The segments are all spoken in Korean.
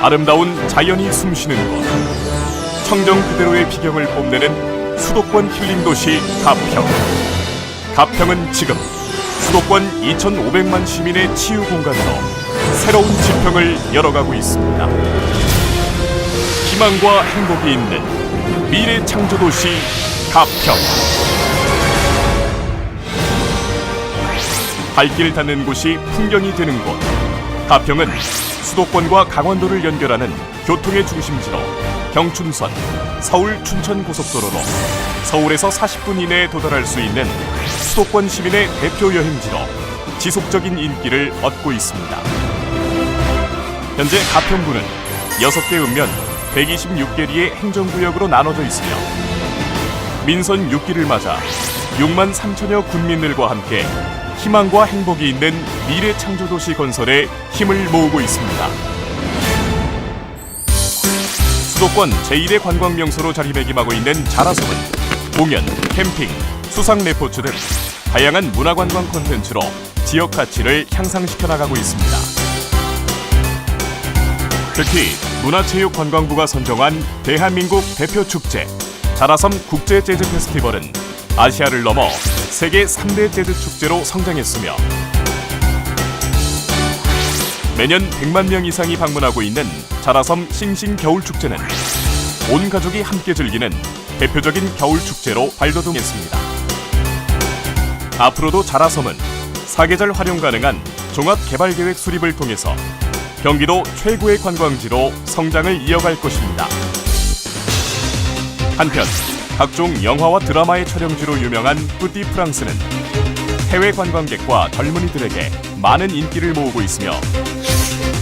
아름다운 자연이 숨쉬는 곳 청정 그대로의 비경을 뽐내는 수도권 힐링 도시 가평 가평은 지금 수도권 2,500만 시민의 치유 공간으로 새로운 지평을 열어가고 있습니다. 희망과 행복이 있는 미래 창조 도시 가평. 발길 닿는 곳이 풍경이 되는 곳. 가평은 수도권과 강원도를 연결하는 교통의 중심지로 경춘선, 서울 춘천 고속도로로 서울에서 40분 이내에 도달할 수 있는 수도권 시민의 대표 여행지로 지속적인 인기를 얻고 있습니다. 현재 가평구는 6개 읍면 126개리의 행정구역으로 나눠져 있으며 민선 6기를 맞아 6만 3천여 군민들과 함께 희망과 행복이 있는 미래 창조도시 건설에 힘을 모으고 있습니다. 수도권 제1의 관광 명소로 자리매김하고 있는 자라섬은 공연, 캠핑, 수상 레포츠 등 다양한 문화관광 콘텐츠로 지역 가치를 향상시켜 나가고 있습니다. 특히 문화체육관광부가 선정한 대한민국 대표 축제 자라섬 국제 재즈 페스티벌은 아시아를 넘어 세계 3대 재즈 축제로 성장했으며 매년 100만 명 이상이 방문하고 있는 자라섬 싱싱 겨울 축제는 온 가족이 함께 즐기는 대표적인 겨울 축제로 발돋움했습니다. 앞으로도 자라섬은 사계절 활용 가능한 종합 개발 계획 수립을 통해서 경기도 최고의 관광지로 성장을 이어갈 것입니다. 한편 각종 영화와 드라마의 촬영지로 유명한 뿌띠 프랑스는 해외 관광객과 젊은이들에게 많은 인기를 모으고 있으며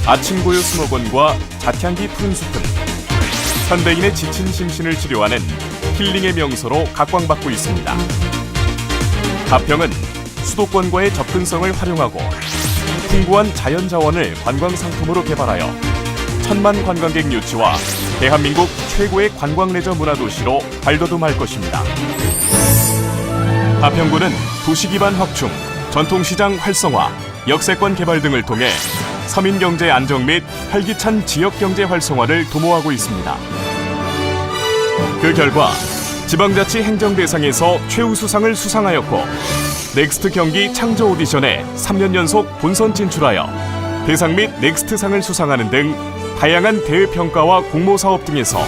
아침 고요 수목원과 자향기 푸른 숲은 현대인의 지친 심신을 치료하는 힐링의 명소로 각광받고 있습니다. 가평은 수도권과의 접근성을 활용하고 풍부한 자연 자원을 관광 상품으로 개발하여 천만 관광객 유치와 대한민국 최고의 관광 레저 문화 도시로 발돋움할 것입니다. 가평구는 도시 기반 확충, 전통시장 활성화, 역세권 개발 등을 통해 서민 경제 안정 및 활기찬 지역 경제 활성화를 도모하고 있습니다. 그 결과 지방자치 행정 대상에서 최우수상을 수상하였고 넥스트 경기 창조 오디션에 3년 연속 본선 진출하여 대상 및 넥스트상을 수상하는 등 다양한 대회 평가와 공모 사업 등에서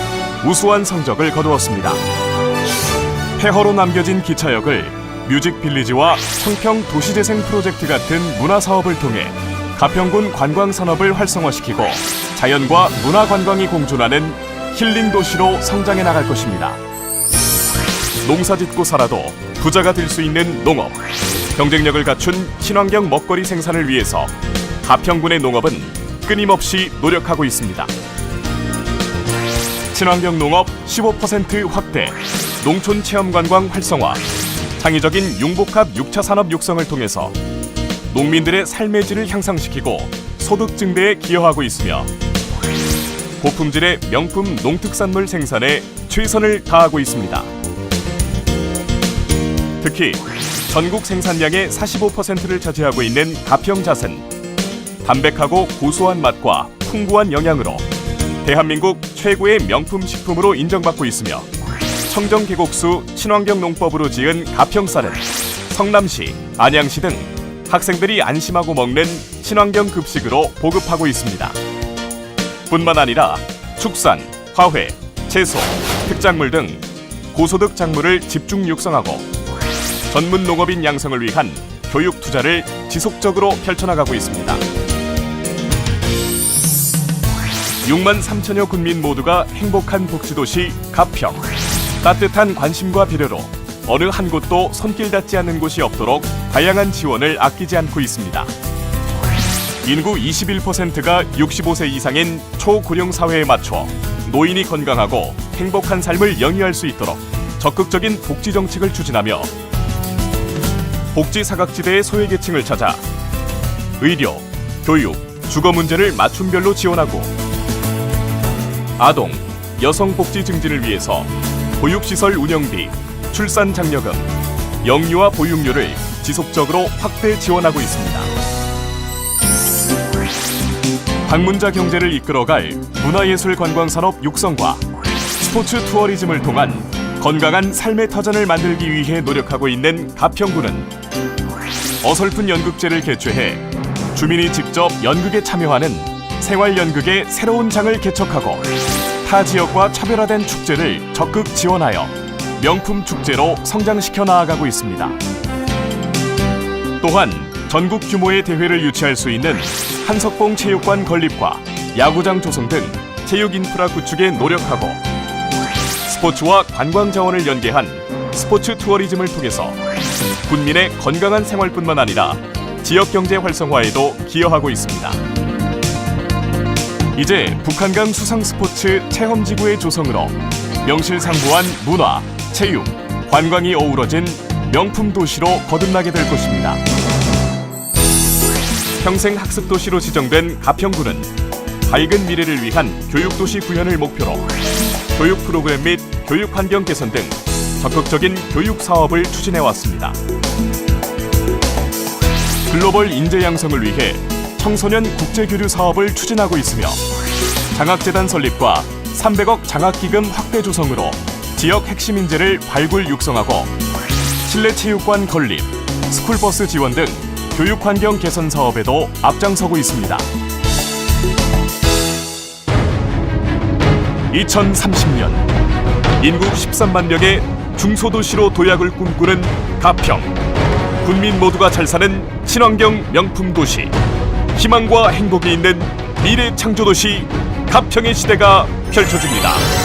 우수한 성적을 거두었습니다. 폐허로 남겨진 기차역을 뮤직빌리지와 청평 도시재생 프로젝트 같은 문화 사업을 통해 가평군 관광 산업을 활성화시키고 자연과 문화 관광이 공존하는 힐링 도시로 성장해 나갈 것입니다. 농사 짓고 살아도 부자가 될 수 있는 농업, 경쟁력을 갖춘 친환경 먹거리 생산을 위해서 가평군의 농업은 끊임없이 노력하고 있습니다. 친환경 농업 15% 확대, 농촌 체험 관광 활성화, 창의적인 융복합 6차 산업 육성을 통해서 농민들의 삶의 질을 향상시키고 소득 증대에 기여하고 있으며 고품질의 명품 농특산물 생산에 최선을 다하고 있습니다. 특히 전국 생산량의 45%를 차지하고 있는 가평잣은 담백하고 고소한 맛과 풍부한 영양으로 대한민국 최고의 명품 식품으로 인정받고 있으며 청정 계곡수 친환경 농법으로 지은 가평쌀은 성남시, 안양시 등 학생들이 안심하고 먹는 친환경 급식으로 보급하고 있습니다. 뿐만 아니라 축산, 화훼, 채소, 특작물 등 고소득 작물을 집중 육성하고 전문 농업인 양성을 위한 교육 투자를 지속적으로 펼쳐나가고 있습니다. 6만 3천여 군민 모두가 행복한 복지도시 가평. 따뜻한 관심과 배려로 어느 한 곳도 손길 닿지 않는 곳이 없도록 다양한 지원을 아끼지 않고 있습니다. 인구 21%가 65세 이상인 초고령 사회에 맞춰 노인이 건강하고 행복한 삶을 영위할 수 있도록 적극적인 복지 정책을 추진하며 복지 사각지대의 소외계층을 찾아 의료, 교육, 주거 문제를 맞춤별로 지원하고 아동, 여성 복지 증진을 위해서 보육시설 운영비, 출산 장려금, 영유아 보육료를 지속적으로 확대 지원하고 있습니다. 방문자 경제를 이끌어갈 문화예술 관광 산업 육성과 스포츠 투어리즘을 통한 건강한 삶의 터전을 만들기 위해 노력하고 있는 가평구는 어설픈 연극제를 개최해 주민이 직접 연극에 참여하는 생활연극의 새로운 장을 개척하고 타 지역과 차별화된 축제를 적극 지원하여 명품 축제로 성장시켜 나아가고 있습니다. 또한 전국 규모의 대회를 유치할 수 있는 한석봉 체육관 건립과 야구장 조성 등 체육 인프라 구축에 노력하고 스포츠와 관광 자원을 연계한 스포츠 투어리즘을 통해서 군민의 건강한 생활뿐만 아니라 지역 경제 활성화에도 기여하고 있습니다. 이제 북한강 수상 스포츠 체험지구의 조성으로 명실상부한 문화, 체육, 관광이 어우러진 명품 도시로 거듭나게 될 것입니다. 평생 학습 도시로 지정된 가평구는 밝은 미래를 위한 교육 도시 구현을 목표로 교육 프로그램 및 교육 환경 개선 등 적극적인 교육 사업을 추진해 왔습니다. 글로벌 인재 양성을 위해 청소년 국제 교류 사업을 추진하고 있으며 장학재단 설립과 300억 장학기금 확대 조성으로 지역 핵심 인재를 발굴 육성하고 실내 체육관 건립, 스쿨버스 지원 등 교육 환경 개선 사업에도 앞장서고 있습니다. 2030년 인구 13만 명의 중소도시로 도약을 꿈꾸는 가평 국민 모두가 잘 사는 친환경 명품 도시 희망과 행복이 있는 미래 창조 도시 가평의 시대가 펼쳐집니다.